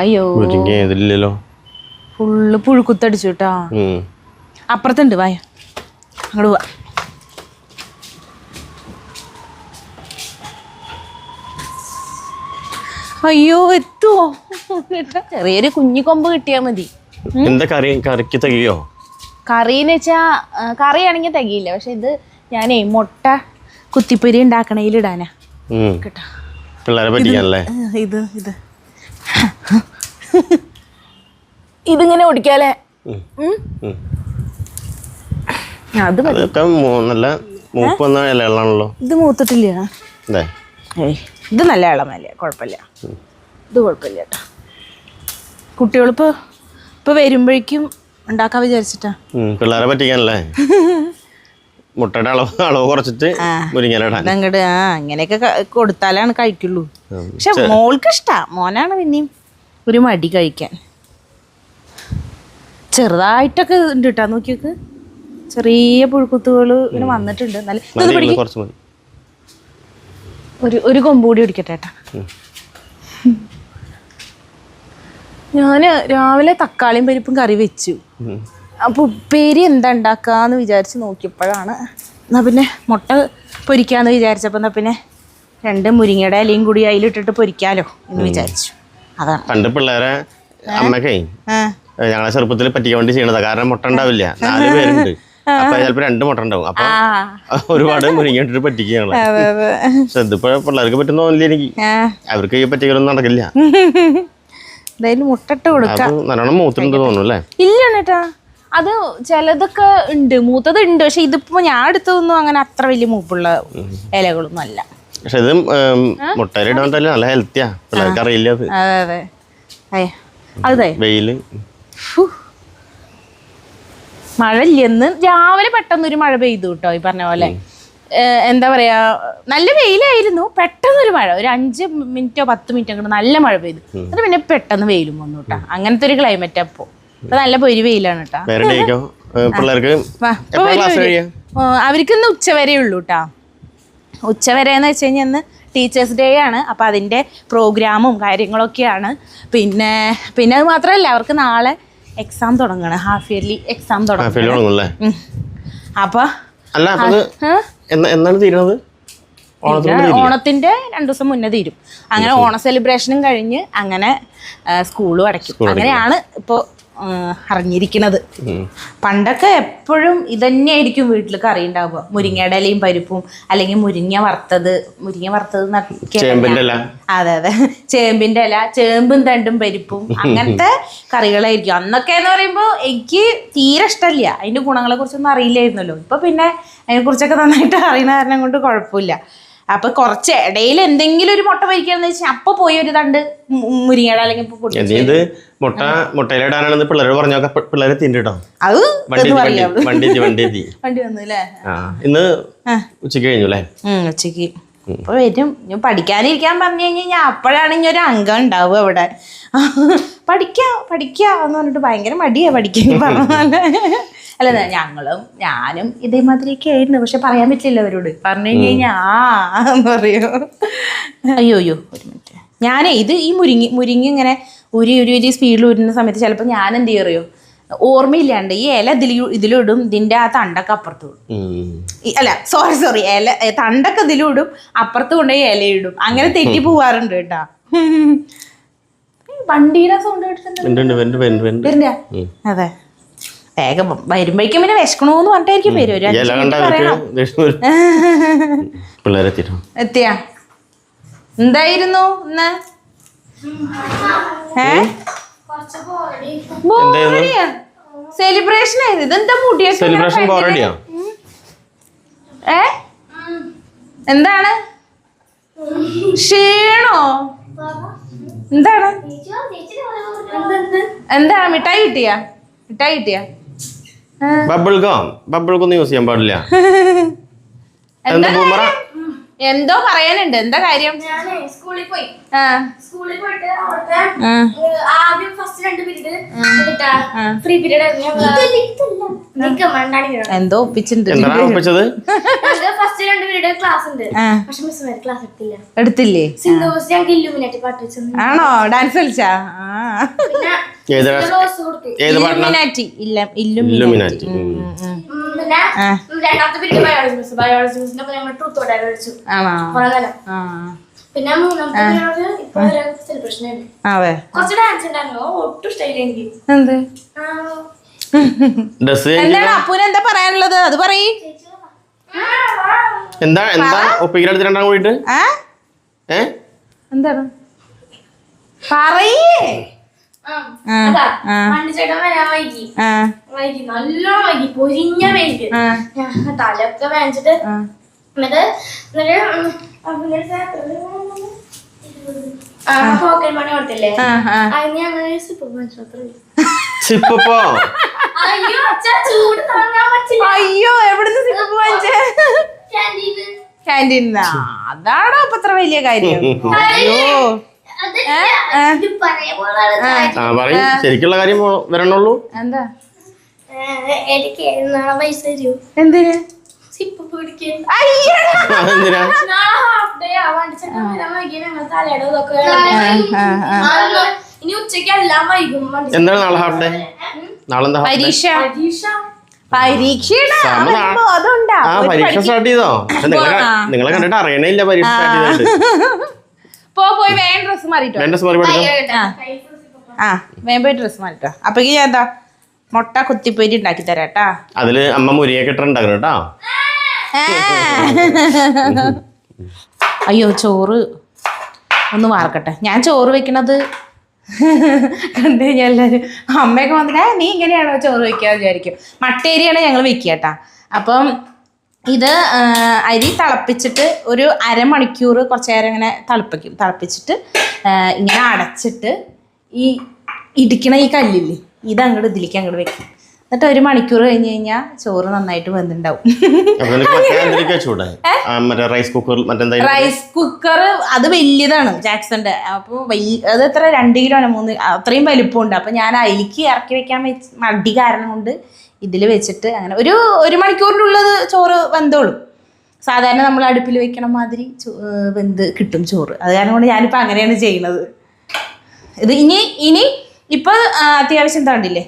അയ്യോ. ഇതില്ലല്ലോ ഫുള്ള് പുഴുക്കുത്തടിച്ചു കേട്ടാ അപ്പുറത്തുണ്ട് വായ അങ്ങോട്ട് പോവാ. അയ്യോ എത്തുവോ ചെറിയൊരു കുഞ്ഞു കൊമ്പ് കിട്ടിയാ മതി. എന്താ കറി? കറിക്ക് തികയോ? കറിന്ന് വെച്ചാ കറിയാണെങ്കിൽ തികയില്ല. പക്ഷെ ഇത് ഞാനേ മുട്ട കുത്തിപ്പൊരി ഉണ്ടാക്കണേലിടാനാ. കേട്ടോ. പിള്ളേരെ പറ്റിക്കാനല്ലേ ഇത് ഇത്. ഇതിങ്ങനെ ഓടിക്കാലേ. അത് നല്ല മൂപ്പ് ഇലകളാണല്ലോ. ഇത് മൂത്തിട്ടില്ല. ഇത് നല്ല ഇളമല്ലേ കുഴപ്പമില്ല. ഇത് കുഴപ്പമില്ല കേട്ടോ. കുട്ടികളിപ്പോ ഇപ്പൊ വരുമ്പോഴേക്കും ഉണ്ടാക്കാൻ വിചാരിച്ചിട്ടാ. പിള്ളേരെ പറ്റിക്കാനല്ലേ? മുട്ടയുടെ അളവ് അളവ് കുറച്ചിട്ട് മുരിങ്ങയിലിടാൻ. അതങ്ങട് ആ അങ്ങനെയൊക്കെ കൊടുത്താലാണ് കഴിക്കുള്ളൂ. പക്ഷെ മോൾക്ക് ഇഷ്ടാ മോനാണ് പിന്നെയും. ഒരു മടി കഴിക്കാൻ. ചെറുതായിട്ടൊക്കെ ഉണ്ട് കേട്ടോ നോക്കിയൊക്കെ. ചെറിയ പുഴുക്കുത്തുകൾ ഇങ്ങനെ വന്നിട്ടുണ്ട്. നല്ല ഒരു ഒരു കൊമ്പൂടി പിടിക്കട്ടെ ഏട്ടാ ഞാൻ രാവിലെ തക്കാളിയും പരിപ്പും കറി വെച്ചു. അപ്പൊ അപ്പോൾ ഉപ്പേരി എന്താ ഉണ്ടാക്കാന്ന് വിചാരിച്ച് നോക്കിയപ്പോഴാണ്. എന്നാൽ പിന്നെ മുട്ട പൊരിക്കാന്ന് വിചാരിച്ചപ്പോൾ എന്നാൽ പിന്നെ രണ്ട് മുരിങ്ങയുടെ ഇലയും കൂടി അതിലിട്ടിട്ട് പൊരിക്കാലോ എന്ന് വിചാരിച്ചു. അതാണ് പണ്ട് പിള്ളേരെ അമ്മക്കേ ഞങ്ങളെ ചെറുപ്പത്തിൽ പറ്റിക്കാൻ വേണ്ടി ചെയ്യണതാ. കാരണം മുട്ട ഉണ്ടാവില്ല. നാല് പേരുണ്ട്. അപ്പൊ ചിലപ്പോ രണ്ട് മുട്ട ഉണ്ടാവും. അപ്പൊ ഒരുപാട് മുരിങ്ങിട്ട് ഇട്ടിട്ട് പറ്റിക്കുക ഞങ്ങളെ അതെ. അതെ ഇതിപ്പോ പിള്ളേർക്ക് പറ്റുന്ന തോന്നില്ല എനിക്ക്. അവർക്ക് ഈ പറ്റിക്കലൊന്നും നടക്കില്ല. എന്തായാലും മുട്ടിട്ട് കൊടുക്കാം. അത് നല്ലോണം മൂത്തിട്ടുണ്ട് തോന്നുന്നു അല്ലേ? ഇല്ല അത് ചിലതൊക്കെ ഉണ്ട്. മൂത്തത് ഉണ്ട് പക്ഷെ ഇതിപ്പോ ഞാൻ എടുത്തതൊന്നും അങ്ങനെ അത്ര വലിയ മൂപ്പുള്ള ഇലകളൊന്നും അല്ല. പക്ഷെ ഇത് മുട്ടയിൽ ഇടാൻ തന്നെ നല്ല ഹെൽത്തിയാ പിള്ളേർക്ക് അറിയില്ല അത്. അതെ അതെ. വെയിൽ. മഴ ഇല്ലെന്ന് രാവിലെ പെട്ടെന്ന് ഒരു മഴ പെയ്തു കേട്ടോ ഈ പറഞ്ഞ പോലെ. എന്താ പറയാ നല്ല വെയിലായിരുന്നു. പെട്ടെന്നൊരു മഴ. ഒരു അഞ്ച് മിനിറ്റോ പത്ത് മിനിറ്റോ കൂടെ നല്ല മഴ പെയ്തു. അത് പിന്നെ പെട്ടെന്ന് വെയിലും വന്നു കേട്ടോ. അങ്ങനത്തെ ഒരു ക്ലൈമറ്റ് അപ്പോ ഇപ്പൊ. നല്ല പൊരി വെയിലാണ് കേട്ടോ. അവർക്ക് ഇന്ന് ഉച്ച വരെ ഉള്ളൂ കേട്ടോ. ഉച്ച വരെ എന്ന് വെച്ച് കഴിഞ്ഞാൽ ഇന്ന് ടീച്ചേഴ്സ് ഡേ ആണ്. അപ്പോൾ അതിന്റെ പ്രോഗ്രാമും കാര്യങ്ങളൊക്കെയാണ്. പിന്നെ പിന്നെ അത് മാത്രമല്ല അവർക്ക് നാളെ എക്സാം തുടങ്ങണം. ഹാഫ് ഇയർലി എക്സാം തുടങ്ങണം. അപ്പോൾ അല്ല? എന്നാണ് തീരുന്നത്? ഓണത്തിന് ഓണത്തിന്റെ രണ്ടു ദിവസം മുന്നേ തീരും. അങ്ങനെ ഓണ സെലിബ്രേഷനും കഴിഞ്ഞ് അങ്ങനെ സ്കൂളും അടയ്ക്കും. അങ്ങനെയാണ് ഇപ്പോൾ അറിഞ്ഞിരിക്കുന്നത്. പണ്ടൊക്കെ എപ്പോഴും ഇതന്നെയായിരിക്കും വീട്ടിൽ കറി ഉണ്ടാവുക മുരിങ്ങയുടെ ഇലയും പരിപ്പും അല്ലെങ്കിൽ മുരിങ്ങ വറുത്തത് മുരിങ്ങ വറുത്തത് അതെ അതെ. ചേമ്പിന്റെ ഇല ചേമ്പും തണ്ടും പരിപ്പും അങ്ങനത്തെ കറികളായിരിക്കും. അന്നൊക്കെ എന്ന് പറയുമ്പോൾ എനിക്ക് തീരെ ഇഷ്ടമില്ല അതിന്റെ ഗുണങ്ങളെ കുറിച്ചൊന്നും അറിയില്ലായിരുന്നല്ലോ. ഇപ്പൊ പിന്നെ അതിനെ കുറിച്ചൊക്കെ നന്നായിട്ട് അറിയുന്ന കാരണം കൊണ്ട് കുഴപ്പമില്ല. അപ്പൊ കുറച്ച് ഇടയിൽ എന്തെങ്കിലും ഒരു മുട്ട പൊരിക്കാന്ന് വെച്ചാൽ അപ്പൊ പോയി ഒരു തണ്ട് മുരിങ്ങട മുരിങ്ങയുടെ അല്ലെങ്കിൽ ഇത് മുട്ട മുട്ടയിലിടാനാണെന്ന് പിള്ളേരോട് പറഞ്ഞൊക്കെ പിള്ളേരെ തിന്നിട്ടോ? അത് വണ്ടി വണ്ടി വണ്ടി വന്നു അല്ലേ? ഇന്ന് ഉച്ചയ്ക്ക് കഴിഞ്ഞു അല്ലേ? ഉച്ചയ്ക്ക് അപ്പൊ വരും. ഞാൻ പഠിക്കാനിരിക്കാൻ പറഞ്ഞു കഴിഞ്ഞാൽ ഞാൻ അപ്പോഴാണ് ഇനി ഒരു അംഗം ഉണ്ടാവുക അവിടെ. പഠിക്കാം പഠിക്കാന്ന് പറഞ്ഞിട്ട് ഭയങ്കര മടിയാ പഠിക്കാൻ ഈ പറഞ്ഞ പോലെ അല്ല ഞങ്ങളും ഞാനും ഇതേമാതിരിയൊക്കെ ആയിരുന്നു. പക്ഷെ പറയാൻ പറ്റില്ല അവരോട്. പറഞ്ഞു കഴിഞ്ഞ് കഴിഞ്ഞാൽ ആ എന്ന് പറയൂ. അയ്യോ അയ്യോ ഒരു മിനിറ്റ് ഞാനേ ഇത് ഈ മുരിങ്ങി മുരിങ്ങി ഇങ്ങനെ ഉരി ഉരി ഉരി സ്പീഡിൽ ഉരുന്ന സമയത്ത് ചിലപ്പോൾ ഞാൻ എന്ത് ചെയ്യറിയോ ഓർമ്മയില്ലാണ്ട് ഈ ഇല ഇതിൽ ഇതിലിടും ഇതിന്റെ ആ തണ്ടൊക്കെ അപ്പുറത്ത് വിടും അല്ല സോറി സോറി ഇല തണ്ടൊക്കെ ഇതിലിടും അപ്പുറത്ത് കൊണ്ടുപോയി ഇലയിടും അങ്ങനെ തെറ്റി പോവാറുണ്ട് കേട്ടാ. വണ്ടിയുടെ സൗണ്ട് കേട്ടിട്ടുണ്ട് അതെ. വേഗം വരുമ്പോഴേക്കും പിന്നെ വിശക്കണോന്ന് പറഞ്ഞിട്ടായിരിക്കും വരും. എത്തിയാ? എന്തായിരുന്നു ഇന്ന്? ഏ? സെലിബ്രേഷൻ ആയിരുന്നു. ഇതെന്താ മുടിയൊക്കെ സെലിബ്രേഷൻ ഏ? എന്താണ്? ക്ഷീണോ? എന്താണ്? എന്താണ്? മിഠായി കിട്ടിയ? മിഠായി കിട്ടിയാ? ബബിൾ ഗം ബബിൾ ഒന്നും യൂസ് ചെയ്യാൻ പാടില്ല. എന്താ ബൂമറ എന്തോ പറയാനുണ്ട്. എന്താ കാര്യം? സ്കൂളിൽ പോയി. ആ. സ്കൂളിൽ പോയിട്ട് അവിടുത്തെ ആദ്യം ഫസ്റ്റ് രണ്ട് പീരീഡ് ഫ്രീ പീരീഡ് എന്തോ ഒപ്പിച്ചിട്ടുണ്ട്. ഫസ്റ്റ് രണ്ട് പീരീഡ് ക്ലാസ് ഉണ്ട്. പക്ഷെ മിസ് ക്ലാസ് എടുത്തില്ല. എടുത്തില്ലേ? സിന്ധുസ് ഞങ്ങൾക്ക് ഇല്ലുമിനായിട്ട് പാട്ട് വെച്ചു ആണോ? ഡാൻസ് കളിച്ചാ? ഇല്ലുമിനാറ്റി ഇല്ല ഇല്ലുമിനാറ്റി പിന്നെ എന്താണ് അപ്പൂന് എന്താ പറയാനുള്ളത്? അത് പറയ്. എന്താ എന്താ? ഒപ്പിക്കലെടുത്ത് രണ്ടാം കൂടിയിട്ട്? എന്താണ്? പറയേ. നല്ലോണം വൈകി പൊരിഞ്ഞ തലയൊക്കെ എന്നിട്ട് പോക്കറ്റ് മണി കൊടുത്തില്ലേ? അതിന് ഞങ്ങൾ സിപ്പ് അയ്യോ എവിടുന്ന് സിപ്പ് വാങ്ങിച്ചേ ക്യാന്റീന് ക്യാന്റീൻ അതാണോ അപ്പൊ അത്ര വലിയ കാര്യം? അയ്യോ. ആ. പറയും. ശരിക്കുള്ള കാര്യം വരണുള്ളൂ. എന്താ? എനിക്ക് നാളെ പൈസ തരൂ. എന്തിന്? നാളെ എന്താണ് ഹാഫ് ഡേ എന്താ? പരീക്ഷ. സ്റ്റാർട്ട് ചെയ്തോ? നിങ്ങളെ കണ്ടിട്ട് അറിയണില്ല പരീക്ഷ സ്റ്റാർട്ട് ചെയ്തിട്ട് പോ പോയി വേഗം ഡ്രസ് മാറിട്ടോ. രണ്ട് സ്മറി പഠിച്ചോ? ആ. വേഗം പോയി ഡ്രസ് മാറിട്ടോ. അപ്പഴേക്ക് ഞാൻ എന്താ മുട്ട കുത്തിപ്പൊരി ഉണ്ടാക്കി തരാം കേട്ടാ അതിൽ അമ്മ മുരിയൊക്കെ ഇട്ടുണ്ടാക്കണം കേട്ടോ അയ്യോ ചോറ് ഒന്ന് മാർക്കട്ടെ ഞാൻ ചോറ് വെക്കണത് കണ്ടു കഴിഞ്ഞാൽ എല്ലാവരും അമ്മയൊക്കെ വന്നിട്ട് "ഏ, നീ ഇങ്ങനെയാണോ ചോറ് വെക്കുക വിചാരിക്കും. മട്ടേരിയാണ് ഞങ്ങൾ വെക്കുക കേട്ടാ അപ്പം ഇത് അരി തിളപ്പിച്ചിട്ട് ഒരു അരമണിക്കൂർ കുറച്ച് നേരം ഇങ്ങനെ തിളപ്പിക്കും. തിളപ്പിച്ചിട്ട് ഇങ്ങനെ അടച്ചിട്ട് ഈ ഇടിക്കണ ഈ കല്ലില്ലേ ഇത് അങ്ങോട്ട് ഇതിലേക്ക് അങ്ങോട്ട് വെക്കും. എന്നിട്ട് ഒരു മണിക്കൂർ കഴിഞ്ഞ് കഴിഞ്ഞാൽ ചോറ് നന്നായിട്ട് വെന്തുണ്ടാവും. റൈസ് കുക്കർ റൈസ് കുക്കർ അത് വലിയതാണ് ജാക്സന്റെ. അപ്പോൾ വലിയ അത് എത്ര? രണ്ട് കിലോ ആണ് മൂന്ന് അത്രയും വലിപ്പമുണ്ട്. അപ്പം ഞാൻ അതിലേക്ക് ഇറക്കി വെക്കാൻ വെച്ച് മടി കാരണം കൊണ്ട് ഇതിൽ വെച്ചിട്ട് അങ്ങനെ ഒരു ഒരു മണിക്കൂറിനുള്ളത് ചോറ് വെന്തോളും. സാധാരണ നമ്മൾ അടുപ്പിൽ വെക്കണ മാതിരി വെന്ത് കിട്ടും ചോറ്. അത് കാരണം കൊണ്ട് ഞാനിപ്പോൾ അങ്ങനെയാണ് ചെയ്യുന്നത് ഇത് ഇനി ഇനി ഇപ്പോൾ അത്യാവശ്യം താണ്ടില്ലേ.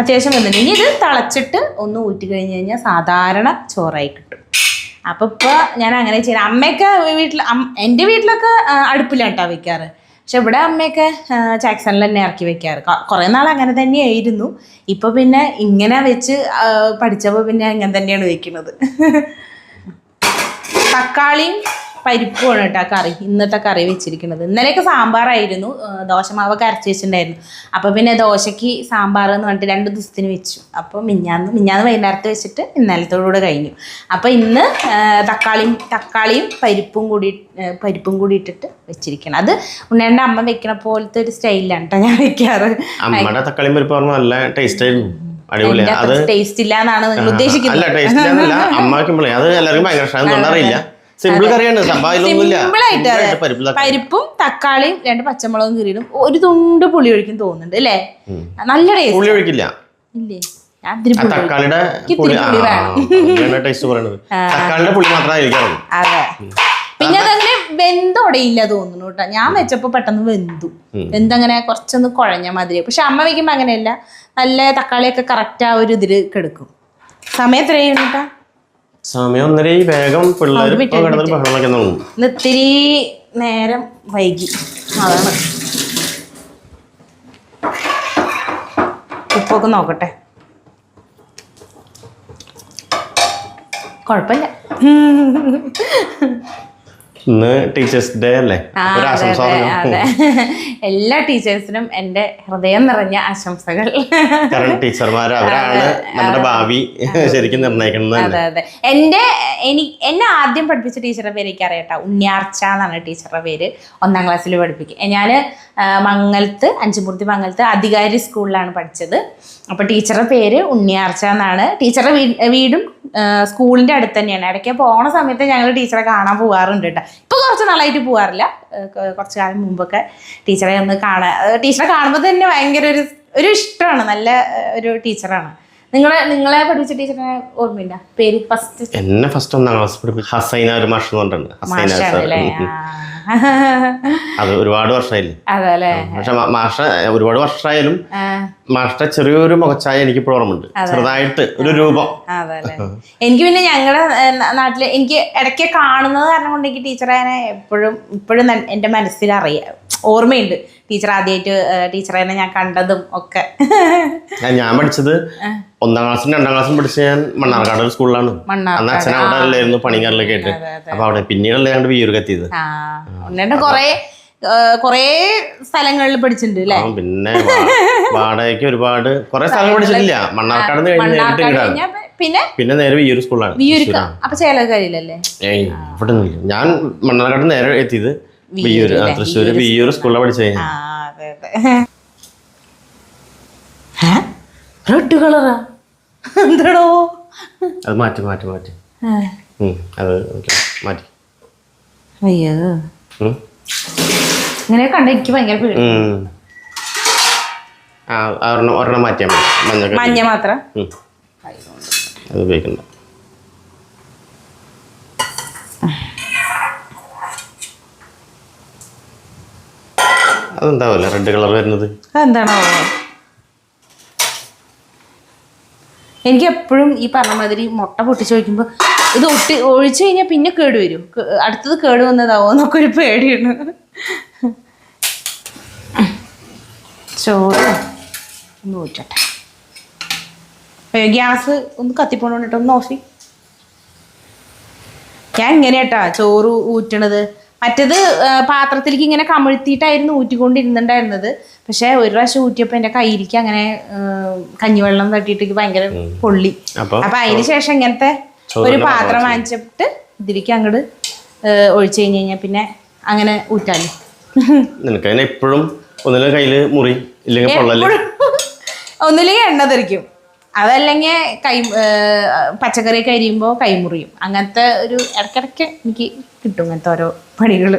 അത്യാവശ്യം വന്നിട്ടുണ്ട് ഇനി ഇത് തിളച്ചിട്ട് ഒന്ന് ഊറ്റി കഴിഞ്ഞ് കഴിഞ്ഞാൽ സാധാരണ ചോറായി കിട്ടും. അപ്പോൾ ഇപ്പോൾ ഞാൻ അങ്ങനെ ചെയ്യണം. അമ്മയൊക്കെ വീട്ടിൽ എന്റെ വീട്ടിലൊക്കെ അടുപ്പിലാണ് അടുപ്പിലാട്ടാ വെക്കാറ്. പക്ഷെ ഇവിടെ അമ്മയൊക്കെ ജാക്സണിൽ തന്നെ ഇറക്കി വെക്കാറ്. കുറേ നാൾ അങ്ങനെ തന്നെയായിരുന്നു. ഇപ്പോൾ പിന്നെ ഇങ്ങനെ വെച്ച് പഠിച്ചപ്പോൾ പിന്നെ ഇങ്ങനെ തന്നെയാണ് വെക്കുന്നത്. തക്കാളിയും പരിപ്പുമാണ് കേട്ടോ കറി. ഇന്നത്തെ കറി വെച്ചിരിക്കുന്നത്. ഇന്നലെയൊക്കെ സാമ്പാറായിരുന്നു. ദോശ ദോശമാവൊക്കെ അരച്ച് വെച്ചിട്ടുണ്ടായിരുന്നു. അപ്പോൾ പിന്നെ ദോശയ്ക്ക് സാമ്പാർ എന്ന് പറഞ്ഞിട്ട് രണ്ട് ദിവസത്തിന് വെച്ചു. അപ്പോൾ മിഞ്ഞാന്ന് മിഞ്ഞാന്ന് വൈകുന്നേരത്ത് വെച്ചിട്ട് ഇന്നലത്തോടുകൂടെ കഴിഞ്ഞു. അപ്പോൾ ഇന്ന് തക്കാളിയും തക്കാളിയും പരിപ്പും കൂടി പരിപ്പും കൂടി ഇട്ടിട്ട് വെച്ചിരിക്കണം. അത് ഉണ്ണേന്റെ അമ്മ വെക്കണ പോലത്തെ ഒരു സ്റ്റൈലാണ് കേട്ടോ ഞാൻ വെക്കാറ്. അമ്മയുടെ തക്കാളി പരിപ്പ് നല്ല ടേസ്റ്റ് ആയിരുന്നു. അത് ടേസ്റ്റ് ഇല്ല എന്നാണ് നിങ്ങൾ അല്ല ഉദ്ദേശിക്കുന്നത്? ടേസ്റ്റ് ഇല്ല അമ്മ വെക്കുമ്പോഴേ അത് എല്ലാവർക്കും ഭയങ്കര ഇഷ്ടം. അറിയില്ല സിമ്പിൾ കറിയാണ് സിമ്പിളായിട്ട് പരിപ്പും തക്കാളിയും രണ്ട് പച്ചമുളകും കീറിയിടും. ഒരു തുണ്ട് പുളി ഒഴിക്കും തോന്നുന്നുണ്ട് അല്ലേ? നല്ല ടേസ്റ്റ് പുളി ഒഴിക്കില്ല? ഇല്ലേ? തക്കാളിയുടെ പുളി മാത്രമേ അതെ. പിന്നെ അതങ്ങനെ വെന്തുടയില്ല തോന്നുന്നു കേട്ടോ. ഞാൻ വെച്ചപ്പോ പെട്ടെന്ന് വെന്തു. വെന്തങ്ങനെ കുറച്ചൊന്ന് കുഴഞ്ഞ മാതിരി പക്ഷെ അമ്മ വെക്കുമ്പോ അങ്ങനെയല്ല. നല്ല തക്കാളിയൊക്കെ കറക്റ്റ് ആ ഒരു ഇതിൽ കിടക്കും. സമയം എത്രയും കേട്ടാ സമയം ഒന്നര ഈ വേഗം പിള്ളേർ ഒരു മിനിറ്റ്, ഇപ്പൊ ഒരു കിടന്നിട്ട് ബഹളം വയ്ക്കാൻ തുടങ്ങും ഇന്ന് ഇത്തിരി നേരം വൈകി. അതാണ്. ഉപ്പൊക്കെ നോക്കട്ടെ. കുഴപ്പമില്ല. ഇന്ന് ടീച്ചേഴ്സ് ഡേ അല്ലേ? എല്ലാ ടീച്ചേഴ്സിനും എന്റെ ഹൃദയം നിറഞ്ഞ ആശംസകൾ. കാരണം ടീച്ചർമാർ അവരാണ് നമ്മുടെ ഭാവി ശരിക്കും നിർണയിക്കുന്നത് അതെ അതെ. എന്റെ എനിക്ക് എന്നെ ആദ്യം പഠിപ്പിച്ച ടീച്ചറുടെ പേര് എനിക്ക് അറിയട്ടോ ഉണ്ണിയാർച്ച എന്നാണ് ടീച്ചറുടെ പേര്. ഒന്നാം ക്ലാസ്സിൽ പഠിപ്പിക്കുക ഞാൻ മംഗലത്ത് അഞ്ചുമൂർത്തി മംഗലത്ത് അധികാരി സ്കൂളിലാണ് പഠിച്ചത്. അപ്പോൾ ടീച്ചറുടെ പേര് ഉണ്ണിയാർച്ച എന്നാണ്. ടീച്ചറുടെ വീട് സ്കൂളിന്റെ അടുത്ത് തന്നെയാണ്. ഇടയ്ക്ക് പോണ സമയത്ത് ഞങ്ങൾ ടീച്ചറെ കാണാൻ പോകാറുണ്ട് കേട്ടോ. ഇപ്പോൾ കുറച്ച് നാളായിട്ട് പോകാറില്ല കുറച്ച് കാലം മുമ്പൊക്കെ ടീച്ചറെ ഒന്ന് കാണാൻ ടീച്ചറെ കാണുമ്പോൾ തന്നെ ഭയങ്കര ഒരു ഒരു ഇഷ്ടമാണ്. നല്ല ഒരു ടീച്ചറാണ്. നിങ്ങളെ നിങ്ങളെ പഠിപ്പിച്ച ടീച്ചറിനെ ഓർമ്മയില്ല? പേര് ഫസ്റ്റ് എന്നെ ഫസ്റ്റ് ഒന്നാം ക്ലാസ് പഠിപ്പിച്ചു ഹസൈന ഒരു മാഷ് എന്ന് പറഞ്ഞിട്ടുണ്ട്. ഹസൈന അത് ഒരുപാട് വർഷമായില്ലേ അതല്ലേ? പക്ഷെ മാഷ ഒരുപാട് വർഷമായാലും മാഷ്ട ചെറിയൊരു മുഖച്ചായ എനിക്ക് ഇപ്പോൾ ഓർമ്മയുണ്ട്. ചെറുതായിട്ട് ഒരു രൂപം. എനിക്ക് പിന്നെ ഞങ്ങളുടെ നാട്ടിൽ എനിക്ക് ഇടയ്ക്ക് കാണുന്നത് കാരണം കൊണ്ട് എനിക്ക് ടീച്ചറെ എപ്പോഴും ഇപ്പോഴും എന്റെ മനസ്സിൽ അറിയാം ഓർമ്മയുണ്ട്. ടീച്ചർ ആദ്യമായിട്ട് ടീച്ചറെ ഞാൻ കണ്ടതും ഒക്കെ. ഞാൻ- പഠിച്ചത് ഒന്നാം ക്ലാസ്സും രണ്ടാം ക്ലാസ്സും പഠിച്ച ഞാൻ മണ്ണാർക്കാട് ഒരു സ്കൂളിലാണ്. അന്ന് അച്ഛൻ അവിടെ അല്ലായിരുന്നു പണിക്കാരിലൊക്കെ ആയിട്ട്. അപ്പൊ അവിടെ പിന്നീടല്ലേ ഞങ്ങളുടെ വിയൂർക്ക് എത്തിയത്. ഉണ്ണിയുടെ കൊറേ കൊറേ സ്ഥലങ്ങളിൽ പഠിച്ചിട്ടുണ്ട് അല്ലേ പിന്നെ വാടകയ്ക്ക് ഒരുപാട് കുറെ സ്ഥലം പഠിച്ചിട്ടില്ല. മണ്ണാർക്കാട് നേരിട്ട് ഇങ്ങോട്ടാണ്. പിന്നെ? പിന്നെ നേരെ വിയൂർ സ്കൂളാണ് അപ്പൊ ചേലക്കരിയിലല്ലേ? ഇവിടെ ഞാൻ മണ്ണാർക്കാട് നേരെ എത്തിയത് വിയൂർ തൃശ്ശൂർ വിയൂർ സ്കൂളിലാണ് പഠിച്ചത് റെഡ് കളറാ? എന്താണോ അത് മാറ്റി മാറ്റി മാറ്റി. അത് മാറ്റി. അയ്യോ. ഇങ്ങനെ കണ്ട എനിക്ക് ഭയങ്കര പേടി. ഒരെണ്ണം മാറ്റിയാൽ മതി. മഞ്ഞ മാത്രം. അത് ഉപയോഗിക്കണ്ട. അതെന്താവല്ല റെഡ് കളർ വരുന്നത്? അതെന്താണോ? എനിക്ക് എപ്പോഴും ഈ പറഞ്ഞ മാതിരി മുട്ട പൊട്ടിച്ച് വയ്ക്കുമ്പോൾ ഇത് ഒട്ടി ഒഴിച്ചു കഴിഞ്ഞാൽ പിന്നെ കേട് വരും. അടുത്തത് കേട് വന്നതാവോ എന്നൊക്കെ ഒരു പേടിയാണ്. ചോറ് ഒന്ന് ഊറ്റട്ടെ. ഗ്യാസ് ഒന്ന് കത്തിപ്പോണ്ടിട്ട് ഒന്ന് നോക്കി ഞാൻ ഇങ്ങനെയാട്ടാ ചോറ് ഊറ്റണത്. മറ്റേത് പാത്രത്തിലേക്ക് ഇങ്ങനെ കമിഴ്ത്തിയിട്ടായിരുന്നു ഊറ്റിക്കൊണ്ടിരുന്നുണ്ടായിരുന്നത്. പക്ഷെ ഒരു പ്രാവശ്യം ഊറ്റിയപ്പോൾ എന്റെ കയ്യിലേക്ക് അങ്ങനെ കഞ്ഞിവെള്ളം തട്ടിയിട്ട് ഭയങ്കര പൊള്ളി. അപ്പൊ അതിന് ശേഷം ഇങ്ങനത്തെ ഒരു പാത്രം വാങ്ങിച്ചിട്ട് ഇതിലേക്ക് അങ്ങോട്ട് ഒഴിച്ചു കഴിഞ്ഞ് കഴിഞ്ഞാൽ പിന്നെ അങ്ങനെ ഊറ്റാലോ. നിനക്ക് അതിനെ എപ്പോഴും ഒന്നിലെ കയ്യിൽ മുറി ഇല്ലെങ്കിൽ പൊള്ളൽ. ഒന്നില്ലെങ്കിൽ എണ്ണ തെറിക്കും. അതല്ലെങ്കിൽ കൈ പച്ചക്കറി പച്ചക്കറി കരിയുമ്പോൾ കൈമുറിയും അങ്ങനത്തെ ഒരു ഇടയ്ക്കിടയ്ക്ക് എനിക്ക് കിട്ടും അങ്ങനത്തെ ഓരോ പണികൾ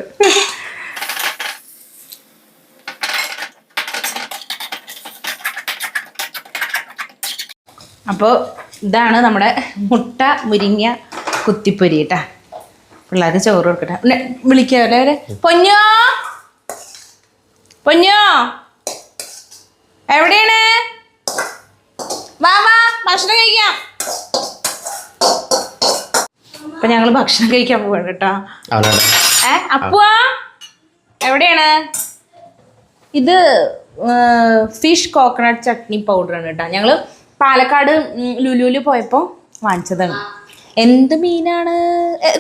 അപ്പോൾ ഇതാണ് നമ്മുടെ മുട്ട മുരിങ്ങ കുത്തിപ്പൊരി കേട്ടാ പിള്ളേർക്ക് ചോറ് കൊടുക്കട്ടെ. പിന്നെ വിളിക്കാമല്ലേ അവരെ പൊന്നോ? പൊന്നോ? എവിടെയാണ്? വാ വാ ഭക്ഷണം കഴിക്കാം. അപ്പൊ ഞങ്ങൾ ഭക്ഷണം കഴിക്കാൻ പോവാണ് കേട്ടോ ഏ അപ്പുവാ? എവിടെയാണ്? ഇത് ഫിഷ് കോക്കനട്ട് ചട്നി പൗഡർ ആണ് കേട്ടോ ഞങ്ങൾ പാലക്കാട് പോയപ്പോ പോയപ്പോൾ വാങ്ങിച്ചതാണ്. എന്ത് മീനാണ്?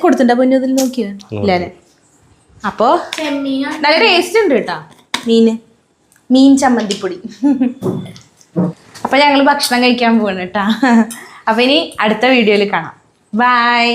കൊടുത്തിട്ടുണ്ടോ പൊന്നു ഇതിൽ നോക്കിയോ? ഇല്ല? അല്ലേ അപ്പോൾ നല്ല ടേസ്റ്റ് ഉണ്ട് കേട്ടോ മീന്. മീൻ ചമ്മന്തിപ്പൊടി. അപ്പൊ ഞങ്ങൾ ഭക്ഷണം കഴിക്കാൻ പോവാണ് കേട്ടാ. അപ്പൊ ഇനി അടുത്ത വീഡിയോയിൽ കാണാം. ബൈ